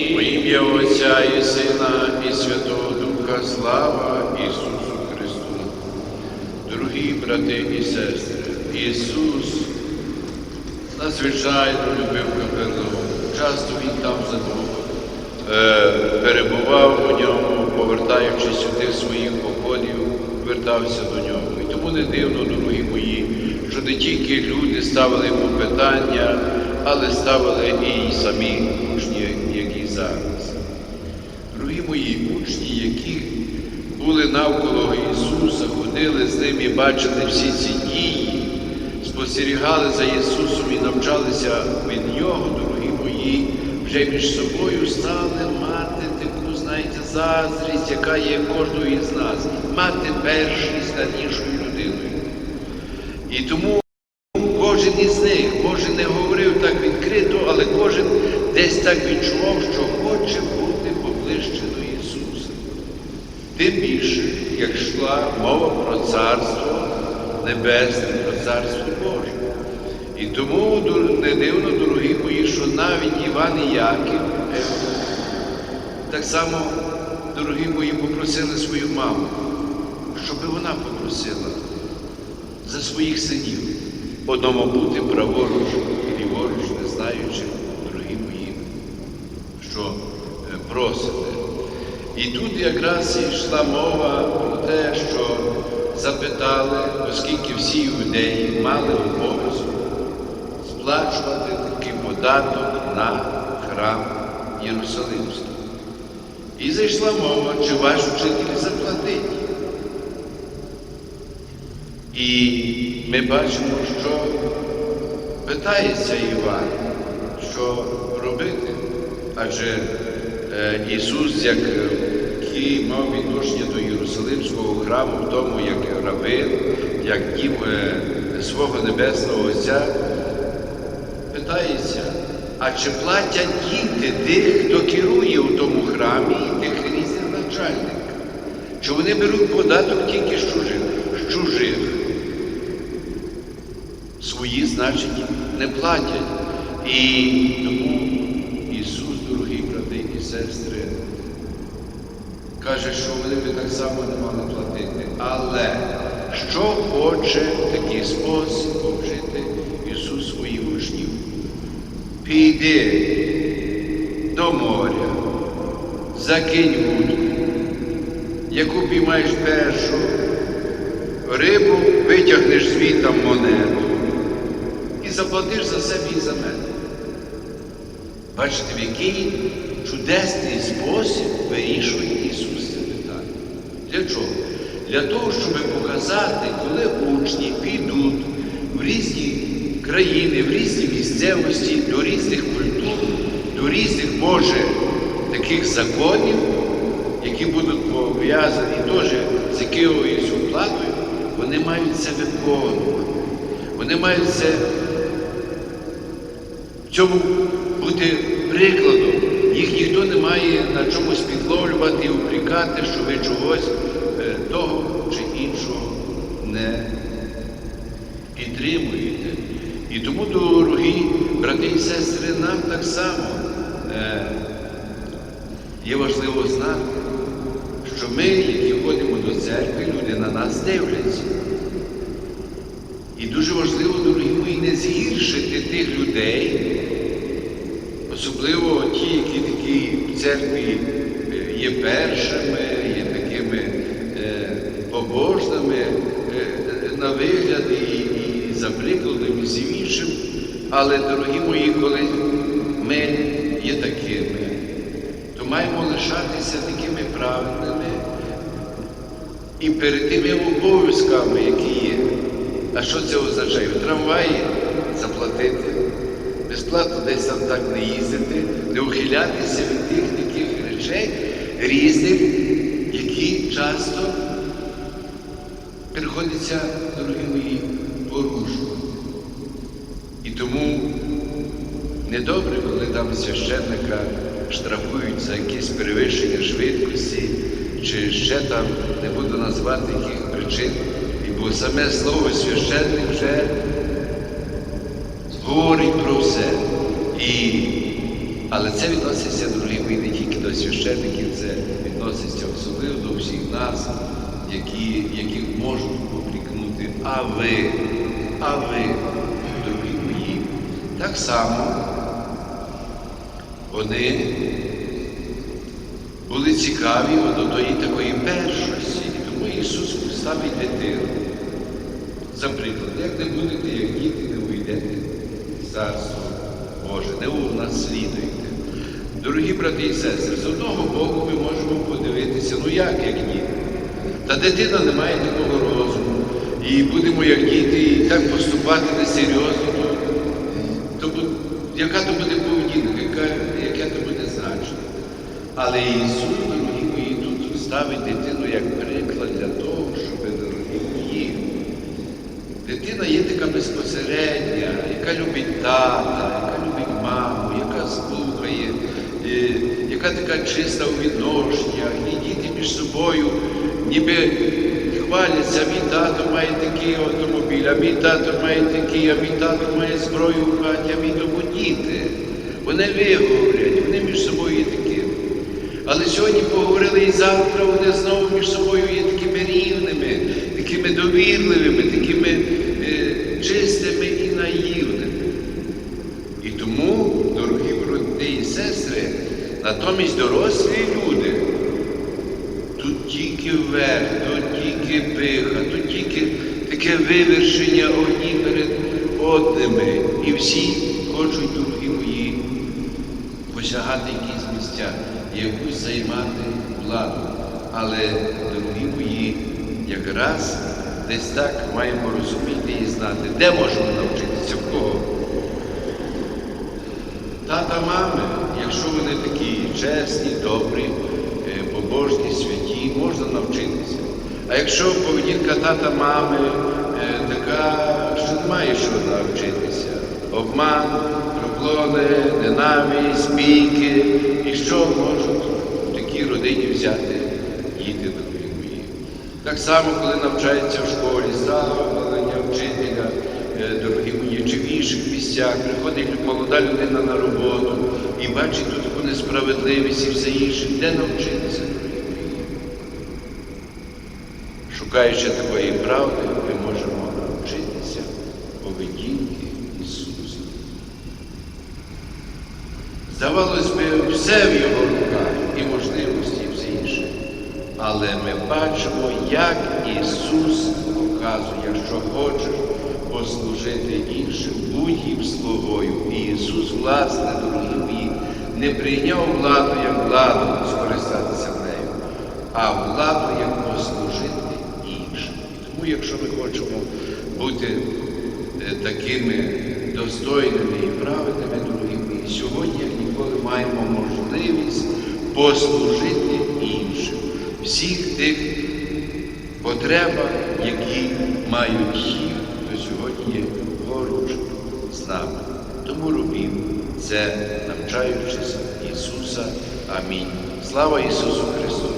Во ім'я Отця і Сина, і Святого Духа, слава Ісусу Христу. Дорогі брати і сестри, Ісус надзвичайно любив Капернаум. Часто Він там задовго е, перебував у ньому, повертаючись сюди своїх походів, вертався до нього. І тому не дивно, дорогі мої, що не тільки люди ставили йому питання, але ставили і самі які зараз. Дорогі мої учні, які були навколо Ісуса, ходили з ним і бачили всі ці дії, спостерігали за Ісусом і навчалися від Нього, дорогі мої, вже між собою стали мати таку, знаєте, заздрість, яка є в кожного із нас, мати першість над іншою людиною. І тому кожен із них, може не говорив так відкрито, але кожен десь так відчував, що хоче бути поближче до Ісуса. Тим більше, як йшла мова про Царство Небесне, про Царство Боже. І тому не дивно, дорогі мої, що навіть Іван і Яків так само, дорогі мої, попросили свою маму, щоб вона попросила за своїх синів, одному бути праворуч і ліворуч, не знаючи, дорогі мої, що е, просите. І тут якраз йшла мова про те, що запитали, оскільки всі юдеї мали обов'язок сплачувати такий податок на храм Єрусалимський. І зайшла мова, чи ваш вчитель заплатить. І ми бачимо, що питається Іван, що робити. Адже е, Ісус, як який мав відношення до Єрусалимського храму, в тому, як рабин, як дім е, свого Небесного Отця, питається, а чи платять діти тих, хто керує у тому храмі і тих різних начальників? Чи вони беруть податок тільки з чужих? З чужих? Свої, значить, не платять. І тому Ісус, дорогі брати і сестри, каже, що вони би так само не мали платити. Але що хоче в такий спосіб повчити Ісус своїх учнів? Піди до моря, закинь вудку, яку піймаєш першу, рибу витягнеш звітом монету і заплатиш за себе і за мене. Бачите, в чудесний спосіб вирішує Ісус це питання. Для чого? Для того, щоб показати, коли учні підуть в різні країни, в різні місцевості, до різних культур, до різних, може, таких законів, які будуть пов'язані теж з якоюсь оплатою, вони мають це виконувати. Вони мають це в цьому бути прикладом. Їх ніхто не має на чомусь підловлювати і упрекати, що ви чогось е, того чи іншого не підтримуєте. І тому, дорогі брати і сестри, нам так само е, є важливо знати, що ми, які ходимо до церкви, люди на нас дивляться. І дуже важливо, дорогі мої, не згіршити тих людей, особливо ті, які такі в церкві е, є першими, є такими е, побожними е, на вигляд і, за прикладом і всім іншим. Але, дорогі мої, коли ми є такими, то маємо лишатися такими правильними і перед тими обов'язками, які є. А що це означає? В трамваї заплатити, безплатно десь там так не їздити, не ухилятися від тих таких речей різних, які часто приходиться, дорогі мої, порушувати. І тому недобре, коли там священника штрафують за якісь перевищення швидкості, чи ще там не буду назвати яких причин. Бо саме слово священник вже говорить про все. І, Але це відноситься, дорогі мої, не тільки до священників, це відноситься особливо до всіх нас, які, які можуть попрікнути. А ви, а ви, дорогі мої, так само вони були цікаві до тої такої першості. Тому Ісус ставить дитину. За приклад, як не будете, як діти, не уйдете в Царство Боже, не унаслідуєте. Дорогі брати і сестри, з одного боку ми можемо подивитися, ну як, як діти. Та дитина не має такого розуму. І будемо як діти, і так поступати несерйозно, то, то, яка то буде поведінка, яка, яке то буде значення. Але Ісус, дорогі мої, тут ставить дитину як приклад для того, щоб, дорогі мої, дитина є така безпосередня, яка любить тата, яка любить маму, яка слухає, е, яка така чиста у відношеннях, і діти між собою ніби хваляться, мій тато має такий автомобіль, а мій тато має такий, а мій тато має зброю в хаті, а мій тому діти. Вони виговорять, вони між собою є такими. Але сьогодні поговорили і завтра вони знову між собою є такими рівними, такими довірливими, такими е, чистими і наївними. І тому, дорогі брати і сестри, натомість дорослі люди, тут тільки вверх, тут тільки пиха, тут тільки таке вивершення одні перед одними. І всі хочуть, дорогі мої, посягати якісь місця, якусь займати владу. Але, дорогі мої, якраз десь так маємо розуміти і знати, де можемо навчитися в кого. Тата, мами, якщо вони такі чесні, добрі, е, побожні, святі, можна навчитися. А якщо поведінка тата мами е, така, що немає що навчитися, обман, проклони, ненависть, бійки, і що можуть в такій родині взяти діти дорогі мої. Так само, коли навчаються в школі, ставлення вчителя, е, дорогі мої, чи місцях, приходить молода людина на роботу і бачить тут таку несправедливість і все інше, де навчитися. Шукаючи такої правди, ми можемо навчитися поведінки Ісуса. Здавалось би, все в його руках і можливості, і все інше. Але ми бачимо, як Ісус показує, що хочеш послужити іншим, будь їм слугою. І Ісус, власне, дорогі мої, не прийняв владу як владу скористатися нею, а владу як послужити іншим. Тому, якщо ми хочемо бути е, такими достойними і праведними, мої, сьогодні, як ніколи, маємо можливість послужити іншим всіх тих потребах, які мають є поруч з нами. Тому робім це, навчаючись Ісуса. Амінь. Слава Ісусу Христу!